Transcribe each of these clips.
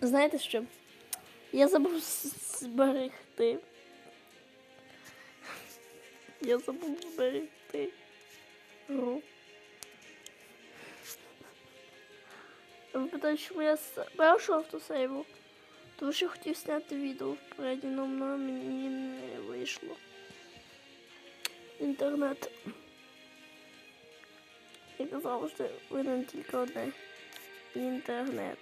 Знаєте що? Я забув зберегти. Я забув зберегти гру. Ви питаєте, чому я з першого автосейву? Тому що хотів зняти відео в попередньому, але мені не вийшло. Інтернет. Як завжди, винен тільки одне. Інтернет.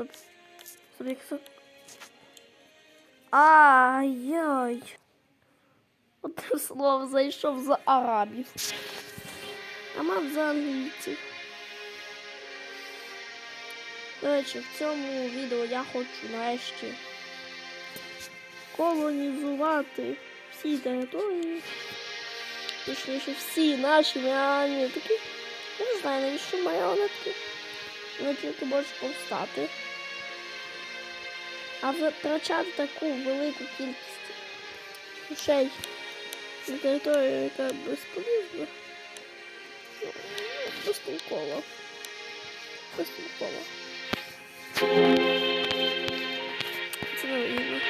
Стоп. Стоп, це? Ай-яй. Одним словом, зайшов за арабів. А мав за англійців. Речі, в цьому відео я хочу нарешті колонізувати всі території. Точніше, всі наші маріонетки. Я не знаю, навіщо маріонетки. Вони тільки можуть повстати. А витрачати таку велику кількість грошей на територію, яка безполізна. Ну. Безтолково. Це не вигідно.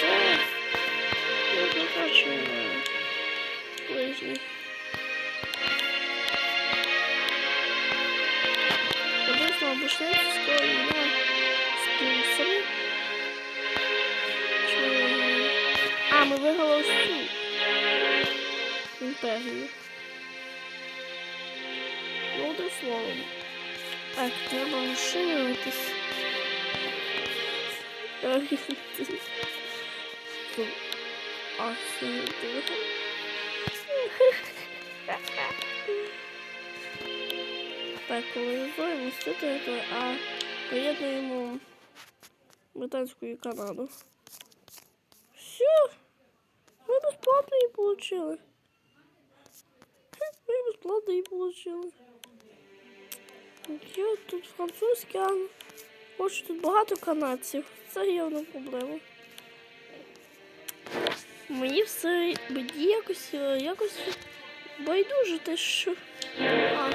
Це не ближніх. Війна з плюсами. Чи... А, ми виграли всю імперію. Ну, одним словом. Так, треба розширюватись. Розширюватись. Фу. А, колонізуємо всю територію, а поєднуємо Британську і Канаду. Все. Ми безплатно її получили. Ми безплатно її получили. Я тут французький, а хочу тут багато канадців. Це явно проблема. Мені все мені якось е, якось байдуже те, що. А.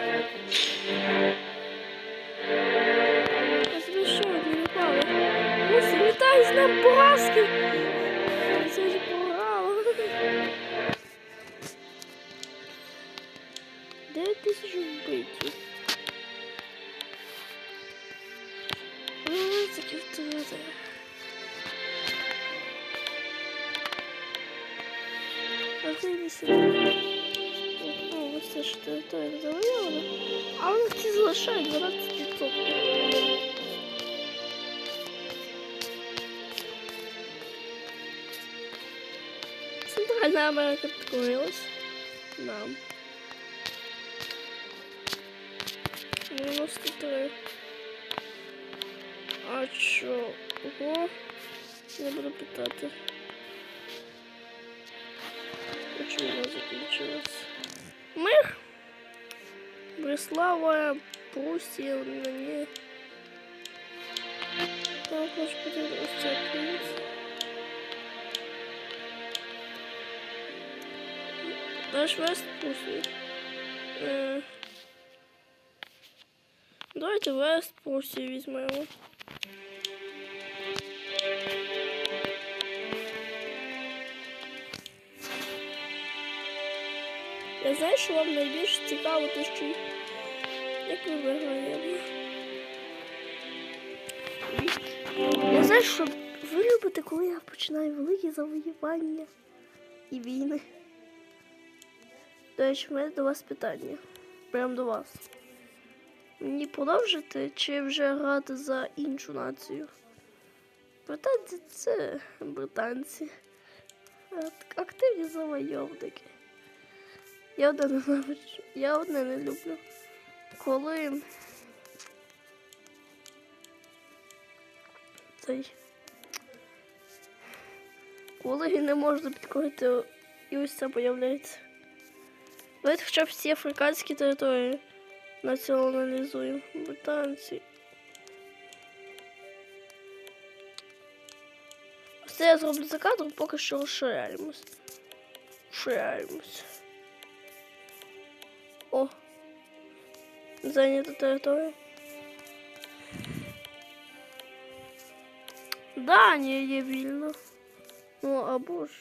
Собі ще не пали. Гусі, вітаю з ним поразки! Я сьогодні програла. Дев'ять тисяч вбиті. Ой, це ківтузи. Можливість. Ну, ось це ж територія завоювана. А вони ці залишають 12%. Центральна Америка підкорилась нам. 93. А чо? Ого. Не буду питати. А чому вона закінчилась? Мир. Бреслава, Прусія, мені. Також потрібно ось це плюс. Наш Вест Прусії. Е, Давайте Вест Прусії візьмемо. Я знаю, що вам найбільш цікаво те, що як ви виграємо. Я знаю, що ви любите, коли я починаю великі завоювання і війни. До речі, в мене до вас питання. Прям до вас. Мені продовжити чи вже грати за іншу націю? Британці це британці. Ак- Активні завойовники. Я одне ненавиджу. Я одне не люблю. Коли цей. Коли не можна підкорити і ось це появляється. Давайте хоча б всі африканські території націоналізуємо. Британці. Все я зроблю за кадром, поки що розширяємось. Розширяємось. О, Зайнята територія. Данія є вільна. Ну або ж.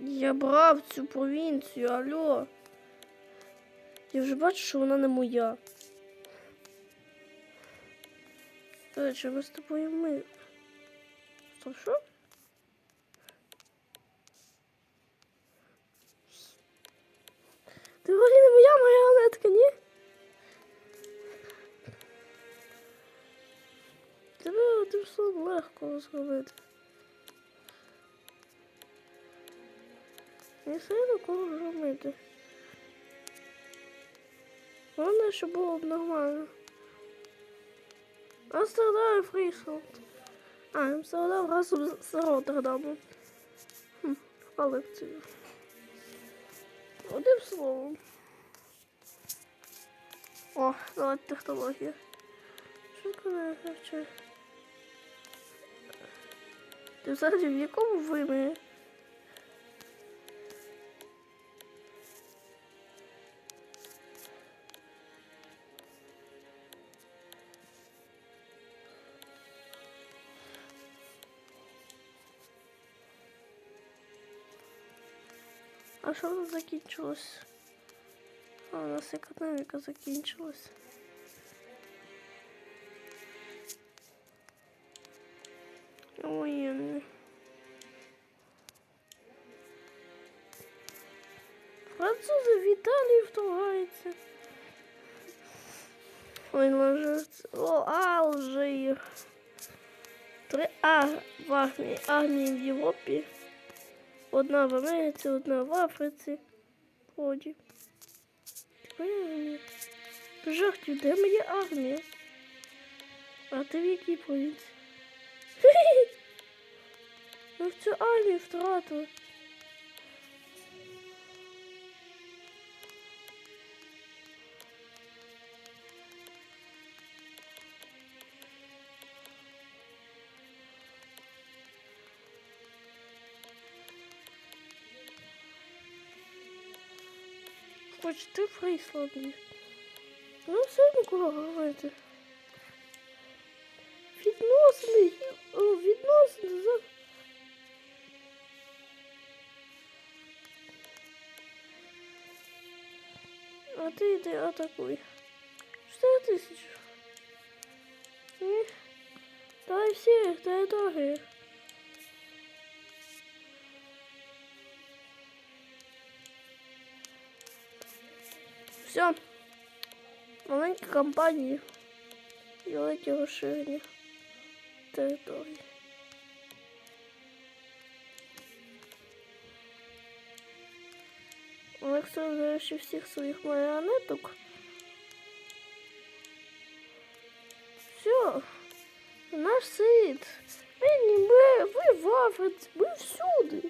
Я брав цю провінцію, алло. Я вже бачу, що вона не моя. До речі, ми з тобою ми. Стоп, що? Зробити. Не до кого робити. Головне, щоб було б нормально. Амстердам і Фрісланд. А, Амстердам разом з Роттердамом. Хм, цю. Одним словом. О, давайте технологія. Що не вивчаю? Взагалі в якому вимірі? А що у закінчилось? А у нас економіка закінчилась. Воєнний. Французи в Італії вторгаються. Ой, ложиться. О, Алжир. Три а в армії. Армії в Європі. Одна в Америці, одна в Африці. Ході. Жахтів, де моя армія? А ти в якій провінції? Ми в цю армію втратили. Хоч ти в Ну, все одно кого говорити. Відносини, відносини за. А ти йди атакуй. 4 тисячі. Давай всіх території. Все. Маленькі компанії. Великі розширення території. Олександр залишив всіх своїх маріонеток. Все. Наш світ. Ми не ми, ви в Африці, ми всюди.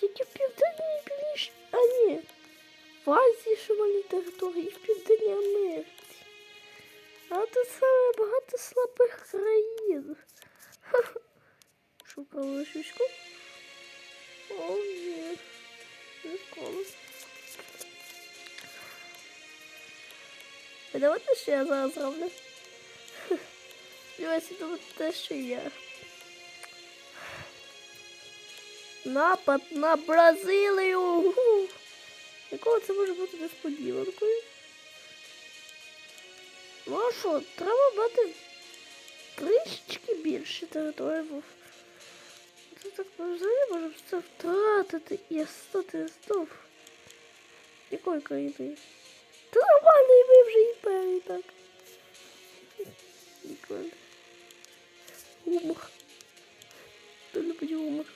Тільки в південній північ, а ні. В Азії шумалі території, і в Південній Америці. А тут саме багато слабих країн. Шукали щучку. О, ні. Ніколи. Давайте що я зараз зроблю. Сподіваюся, думати те, що я. Напад на Бразилію! Уху! Якого це може бути несподіванкою? Ну а що, треба мати трішечки більше території. бо Це так взагалі можемо це втратити і стати знов. Якої країни? Та нормально, і ми вже імперії так. Ніколи. Гумор. Хто любить гумор?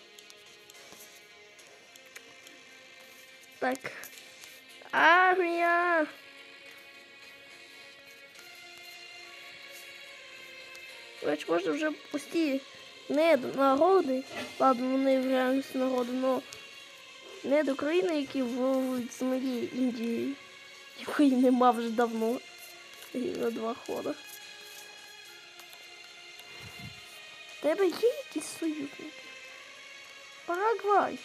Так. Армія! Короче, можна вже пусті не до народи, ладно, вони в реальності народи, но не до країни, які воюють з моєю Індією, якої нема вже давно. І на два хода. Тебе є якісь союзники? Парагвай.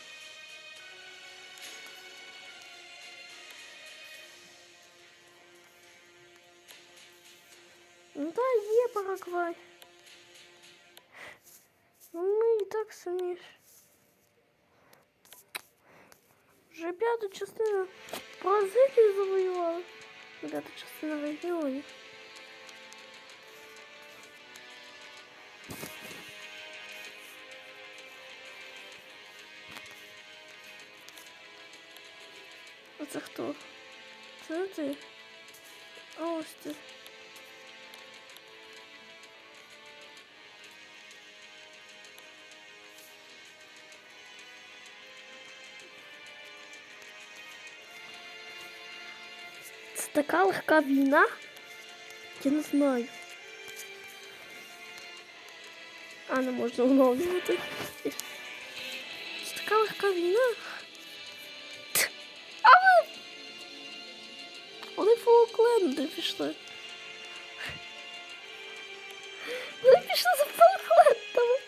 Ну та є Парагвай. Ну ми і так сильніше. Вже п'яту частину Бразилії завоювали. П'ята частина регіонів. А це хто? Це не ти. А ось ти. Така легка війна? Я не знаю. А, не можна оновлювати. Це така легка війна. А ви. Вони Фолкленди пішли. Вони пішли за Фолклендами.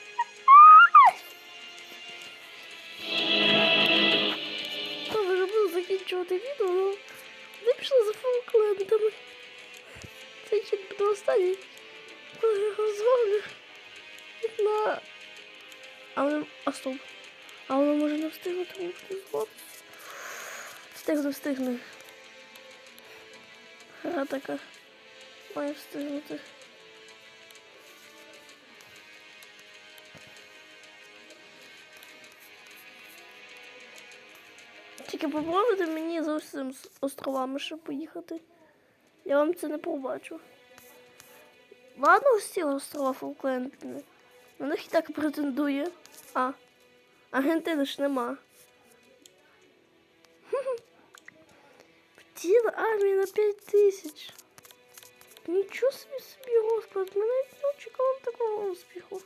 Та вже буду закінчувати відео, за Фолклендами. Це ще буде останній, коли я розвалю їх на... А вони... А стоп. А воно може не встигнути бути згодом. Встигну, встигну. Гра така. Має встигнути. Тільки попробуйте мені за усім з островами ще поїхати. Я вам це не побачу. Ладно, ці острова Фолклендні. На них і так претендує. А. Аргентини ж нема. Ціла армія на 5 тисяч. Нічого собі собі. Ми навіть не очікували такого успіху.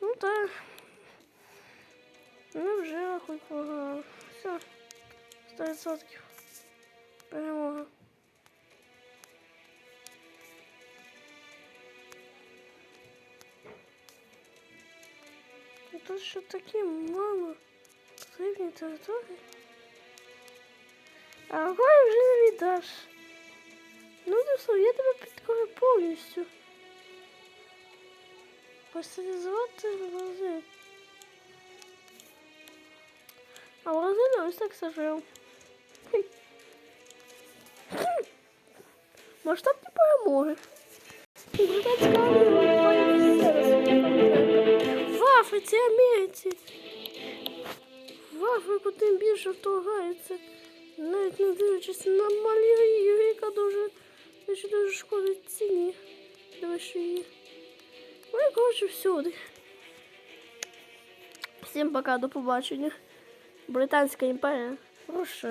Ну так. Ну вже рахуй програли. Все. 100%. Перемога. Тут що такі мало потрібні території. А гой вже не віддаш. Ну, Дусов, я тебе підкорю повністю. Пастеризувати Бразиль. А Бразилія ось так сажав. Масштабні перемоги. Британська армія Африці, Америці. В Африку більше вторгається. Навіть не дивлячись на малярію, яка дуже, дуже, шкодить ціні. Дивиш її. Ну і коротше всюди. Всім пока, до побачення. Британська імперія. Хороша.